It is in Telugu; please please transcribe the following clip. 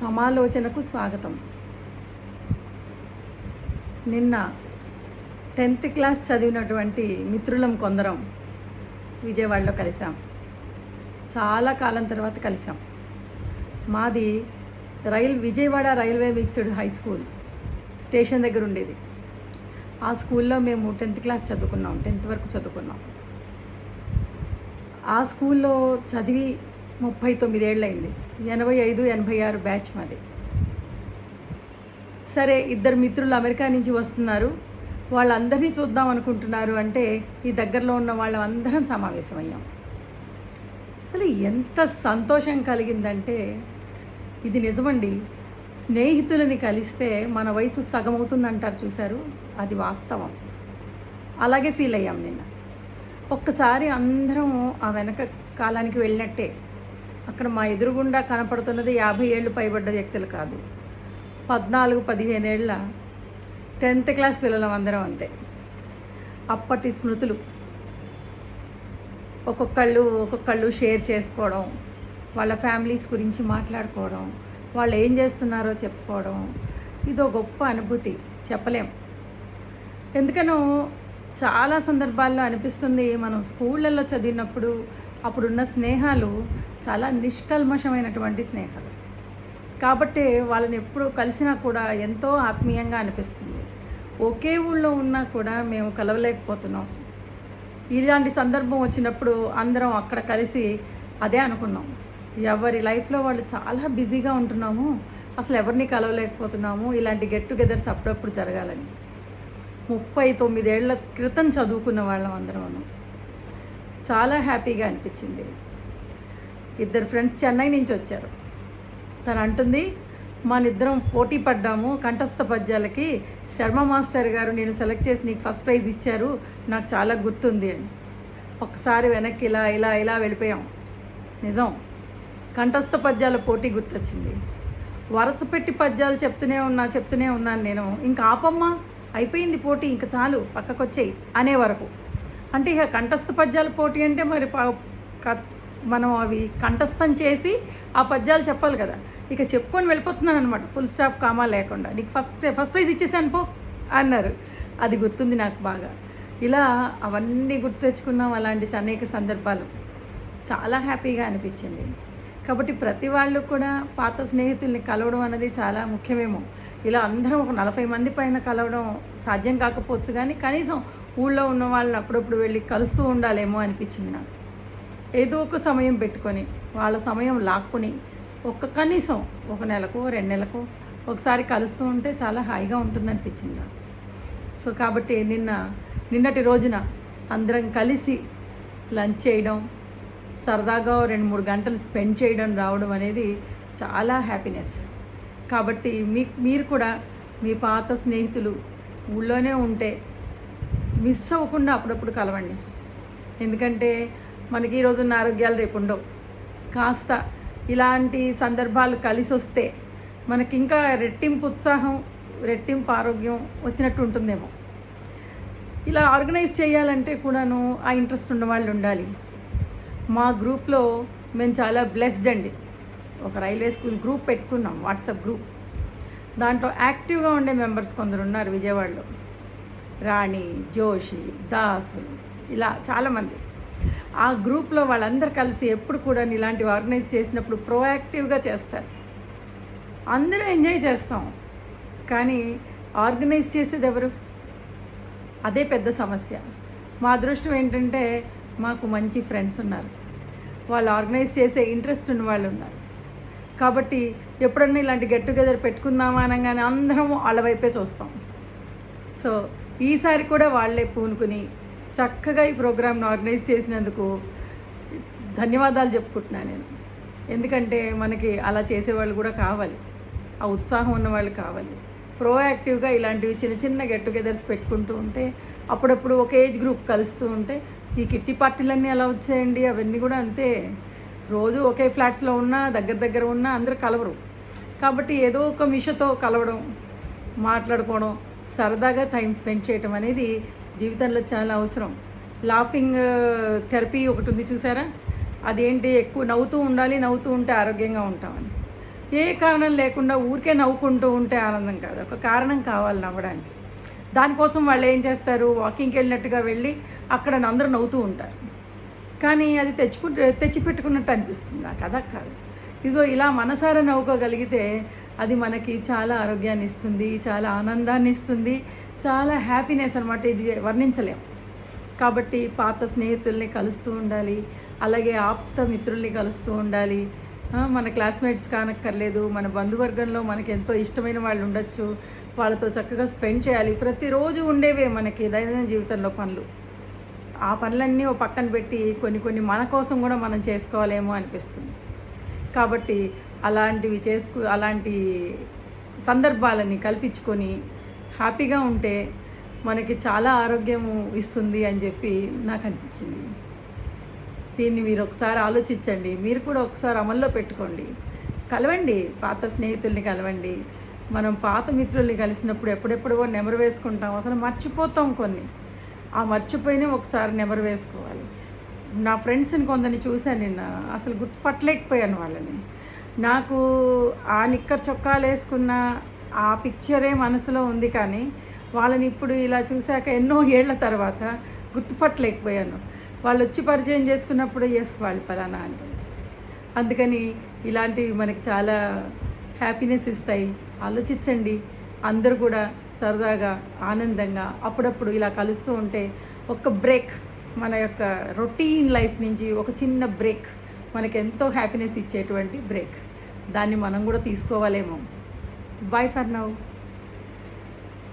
సమాలోచనకు స్వాగతం. నిన్న టెన్త్ క్లాస్ చదివినటువంటి మిత్రులం కొందరం విజయవాడలో కలిసాం చాలా కాలం తర్వాత కలిసాం మాది rail Vijayawada railway mixed high school station దగ్గర ఉండేది. ఆ స్కూల్లో మేము టెన్త్ క్లాస్ చదువుకున్నాం టెన్త్ వరకు చదువుకున్నాం. ఆ స్కూల్లో చదివి ముప్పై తొమ్మిదేళ్ళయింది. ఎనభై ఐదు ఎనభై ఆరు బ్యాచ్ మాది. సరే ఇద్దరు మిత్రులు అమెరికా నుంచి వస్తున్నారు. వాళ్ళందరినీ చూద్దాం అనుకుంటున్నారు అంటే ఈ దగ్గరలో ఉన్న వాళ్ళందరం సమావేశమయ్యాం. అసలు ఎంత సంతోషం కలిగిందంటే ఇది నిజమండి. స్నేహితులని కలిస్తే మన వయసు సగం అవుతుందంటారు చూశారు? అది వాస్తవం. అలాగే ఫీల్ అయ్యాం నిన్న. ఒక్కసారి అందరం ఆ వెనక కాలానికి వెళ్ళినట్టే. అక్కడ మా ఎదురుగుండా కనపడుతున్నది యాభై ఏళ్ళు పైబడ్డ వ్యక్తులు కాదు. పద్నాలుగు పదిహేనేళ్ళ టెన్త్ క్లాస్ పిల్లలం అందరం అంతే. అప్పటి స్మృతులు. ఒక్కొక్కళ్ళు ఒక్కొక్కళ్ళు షేర్ చేసుకోవడం వాళ్ళ ఫ్యామిలీస్ గురించి మాట్లాడుకోవడం వాళ్ళు ఏం చేస్తున్నారో చెప్పుకోవడం. ఇదో గొప్ప అనుభూతి. చెప్పలేం. ఎందుకనో చాలా సందర్భాల్లో అనిపిస్తుంది మనం స్కూళ్ళల్లో చదివినప్పుడు అప్పుడున్న స్నేహాలు చాలా నిష్కల్మషమైనటువంటి స్నేహాలు. కాబట్టి వాళ్ళని ఎప్పుడు కలిసినా కూడా ఎంతో ఆత్మీయంగా అనిపిస్తుంది. ఒకే ఊళ్ళో ఉన్నా కూడా మేము కలవలేకపోతున్నాం. ఇలాంటి సందర్భం వచ్చినప్పుడు అందరం అక్కడ కలిసి అదే అనుకున్నాం. ఎవరి లైఫ్లో వాళ్ళు చాలా బిజీగా ఉంటున్నాము అసలు ఎవరిని కలవలేకపోతున్నాము ఇలాంటి గెట్ టుగెదర్స్ అప్పుడప్పుడు జరగాలని. ముప్పై తొమ్మిదేళ్ళ క్రితం చదువుకున్న వాళ్ళం అందరం చాలా హ్యాపీగా అనిపించింది. ఇద్దరు ఫ్రెండ్స్ చెన్నై నుంచి వచ్చారు. తను అంటుంది మనిద్దరం పోటీ పడ్డాము. కంఠస్థ పద్యాలకి శర్మ మాస్టర్ గారు నేను సెలెక్ట్ చేసి నీకు ఫస్ట్ ప్రైజ్ ఇచ్చారు. నాకు చాలా గుర్తుంది అని. ఒక్కసారి వెనక్కి ఇలా ఇలా ఇలా వెళ్ళిపోయాం. నిజం. కంఠస్థ పద్యాల పోటీ గుర్తొచ్చింది. వరుస పెట్టి పద్యాలు చెప్తూనే ఉన్నా చెప్తూనే ఉన్నాను నేను. ఇంకా ఆపమ్మా. అయిపోయింది పోటీ ఇంకా చాలు పక్కకొచ్చేయి అనే వరకు. అంటే ఇక కంఠస్థ పద్యాల పోటీ అంటే మరి ప- మనం అవి కంఠస్థం చేసి ఆ పద్యాలు చెప్పాలి కదా. ఇక చెప్పుకొని వెళ్ళిపోతున్నాను అనమాట ఫుల్ స్టాప్ కామా లేకుండా. నీకు ఫస్ట్ ఫస్ట్ ప్రైజ్ ఇచ్చేసాను పో అన్నారు. అది గుర్తుంది నాకు బాగా. ఇలా అవన్నీ గుర్తు తెచ్చుకున్నాం అలాంటి అనేక సందర్భాలు. చాలా హ్యాపీగా అనిపించింది. కాబట్టి ప్రతి వాళ్ళు కూడా పాత స్నేహితుల్ని కలవడం అనేది చాలా ముఖ్యమేమో. ఇలా అందరం ఒక నలభై మంది పైన కలవడం సాధ్యం కాకపోవచ్చు కానీ కనీసం ఊళ్ళో ఉన్న వాళ్ళని అప్పుడప్పుడు వెళ్ళి కలుస్తూ ఉండాలేమో అనిపించింది నాకు. ఏదో ఒక సమయం పెట్టుకొని వాళ్ళ సమయం లాక్కొని ఒక్క కనీసం ఒక నెలకో రెండు నెలకో ఒకసారి కలుస్తూ ఉంటే చాలా హాయిగా ఉంటుందనిపించింది నాకు. సో కాబట్టి నిన్న నిన్నటి రోజున అందరం కలిసి లంచ్ చేయడం సరదాగా రెండు మూడు గంటలు స్పెండ్ చేయడం రావడం అనేది చాలా హ్యాపీనెస్. కాబట్టి మీ మీరు కూడా మీ పాత స్నేహితులు ఊళ్ళోనే ఉంటే మిస్ అవ్వకుండా అప్పుడప్పుడు కలవండి. ఎందుకంటే మనకి ఈరోజు ఉన్న ఆరోగ్యాలు రేపు ఉండవు. కాస్త ఇలాంటి సందర్భాలు కలిసి వస్తే మనకి ఇంకా రెట్టింపు ఉత్సాహం రెట్టింపు ఆరోగ్యం వచ్చినట్టు ఉంటుందేమో. ఇలా ఆర్గనైజ్ చేయాలంటే కూడాను ఆ ఇంట్రెస్ట్ ఉన్న వాళ్ళు ఉండాలి. మా గ్రూప్లో మేము చాలా బ్లెస్డ్ అండి. ఒక రైల్వే స్కూల్ గ్రూప్ పెట్టుకున్నాం వాట్సాప్ గ్రూప్. దాంట్లో యాక్టివ్గా ఉండే మెంబర్స్ కొందరు ఉన్నారు విజయవాడలో. రాణి జోషి దాస్ ఇలా చాలామంది ఆ గ్రూప్లో వాళ్ళందరూ కలిసి ఎప్పుడు కూడా ఇలాంటివి ఆర్గనైజ్ చేసినప్పుడు ప్రోయాక్టివ్గా చేస్తారు. అందరూ ఎంజాయ్ చేస్తాం. కానీ ఆర్గనైజ్ చేసేది ఎవరు? అదే పెద్ద సమస్య. మా అదృష్టం ఏంటంటే మాకు మంచి ఫ్రెండ్స్ ఉన్నారు. వాళ్ళు ఆర్గనైజ్ చేసే ఇంట్రెస్ట్ ఉన్న వాళ్ళు ఉన్నారు. కాబట్టి ఎప్పుడన్నా ఇలాంటి గెట్ టుగెదర్ పెట్టుకుందామా అనగానే అందరం వాళ్ళ వైపే చూస్తాం. సో ఈసారి కూడా వాళ్ళే పూనుకుని చక్కగా ఈ ప్రోగ్రామ్ను ఆర్గనైజ్ చేసినందుకు ధన్యవాదాలు చెప్పుకుంటున్నాను నేను. ఎందుకంటే మనకి అలా చేసేవాళ్ళు కూడా కావాలి. ఆ ఉత్సాహం ఉన్న వాళ్ళు కావాలి. ప్రోయాక్టివ్గా ఇలాంటివి చిన్న చిన్న గెట్ టుగెదర్స్ పెట్టుకుంటూ ఉంటే అప్పుడప్పుడు ఒక ఏజ్ గ్రూప్ కలుస్తూ ఉంటే ఈ కిట్టి పార్టీలన్నీ అలా వచ్చాయండి? అవన్నీ కూడా అంతే. రోజు ఒకే ఫ్లాట్స్లో ఉన్నా దగ్గర దగ్గర ఉన్నా అందరూ కలవరు. కాబట్టి ఏదో ఒక మిషతో కలవడం మాట్లాడుకోవడం సరదాగా టైం స్పెండ్ చేయటం అనేది జీవితంలో చాలా అవసరం. లాఫింగ్ థెరపీ uh, ఒకటి ఉంది చూసారా? అదేంటి? ఎక్కువ నవ్వుతూ ఉండాలి నవ్వుతూ ఉంటే ఆరోగ్యంగా ఉంటామని. ఏ కారణం లేకుండా ఊరికే నవ్వుకుంటూ ఉంటే ఆనందం కాదు. ఒక కారణం కావాలి నవ్వడానికి. దానికోసం వాళ్ళు ఏం చేస్తారు? వాకింగ్కి వెళ్ళినట్టుగా వెళ్ళి అక్కడ అందరూ నవ్వుతూ ఉంటారు. కానీ అది తెచ్చుకు తెచ్చిపెట్టుకున్నట్టు అనిపిస్తుంది. నాకు అదా కాదు. ఇదిగో ఇలా మనసారా నవ్వుకోగలిగితే అది మనకి చాలా ఆరోగ్యాన్ని ఇస్తుంది చాలా ఆనందాన్ని ఇస్తుంది చాలా హ్యాపీనెస్ అనమాట ఇది వర్ణించలేం. కాబట్టి పాత స్నేహితుల్ని కలుస్తూ ఉండాలి. అలాగే ఆప్త మిత్రుల్ని కలుస్తూ ఉండాలి. మన క్లాస్మేట్స్ కానక్కర్లేదు మన బంధువర్గంలో మనకి ఎంతో ఇష్టమైన వాళ్ళు ఉండొచ్చు. వాళ్ళతో చక్కగా స్పెండ్ చేయాలి. ప్రతిరోజు ఉండేవే మనకి దైనందిన జీవితంలో పనులు. ఆ పనులన్నీ ఓ పక్కన పెట్టి కొన్ని కొన్ని మన కోసం కూడా మనం చేసుకోవాలేమో అనిపిస్తుంది. కాబట్టి అలాంటివి చేసుకు అలాంటి సందర్భాలని కల్పించుకొని హ్యాపీగా ఉంటే మనకి చాలా ఆరోగ్యము ఇస్తుంది అని చెప్పి నాకు అనిపించింది. దీన్ని మీరు ఒకసారి ఆలోచించండి. మీరు కూడా ఒకసారి అమల్లో పెట్టుకోండి. కలవండి. పాత స్నేహితుల్ని కలవండి. మనం పాత మిత్రుల్ని కలిసినప్పుడు ఎప్పుడెప్పుడు నెమరు వేసుకుంటాం. అసలు మర్చిపోతాం కొన్ని. ఆ మర్చిపోయినా ఒకసారి నెమరు వేసుకోవాలి. నా ఫ్రెండ్స్ని కొందరిని చూశాను నిన్న. అసలు గుర్తుపట్టలేకపోయాను వాళ్ళని. నాకు ఆ నిక్కర్ చొక్కాలు వేసుకున్న ఆ పిక్చరే మనసులో ఉంది కానీ వాళ్ళని ఇప్పుడు ఇలా చూశాక ఎన్నో ఏళ్ళ తర్వాత గుర్తుపట్టలేకపోయాను. వాళ్ళు వచ్చి పరిచయం చేసుకున్నప్పుడు ఎస్ వాళ్ళు ఫలానా అని తెలుస్తుంది అందుకని ఇలాంటివి మనకి చాలా హ్యాపీనెస్ ఇస్తాయి. ఆలోచించండి. అందరూ కూడా సరదాగా ఆనందంగా అప్పుడప్పుడు ఇలా కలుస్తూ ఉంటే ఒక బ్రేక్ మన యొక్క రొటీన్ లైఫ్ నుంచి ఒక చిన్న బ్రేక్ మనకెంతో ఎంతో హ్యాపీనెస్ ఇచ్చేటువంటి బ్రేక్ దాన్ని మనం కూడా తీసుకోవాలేమో. Bye for now.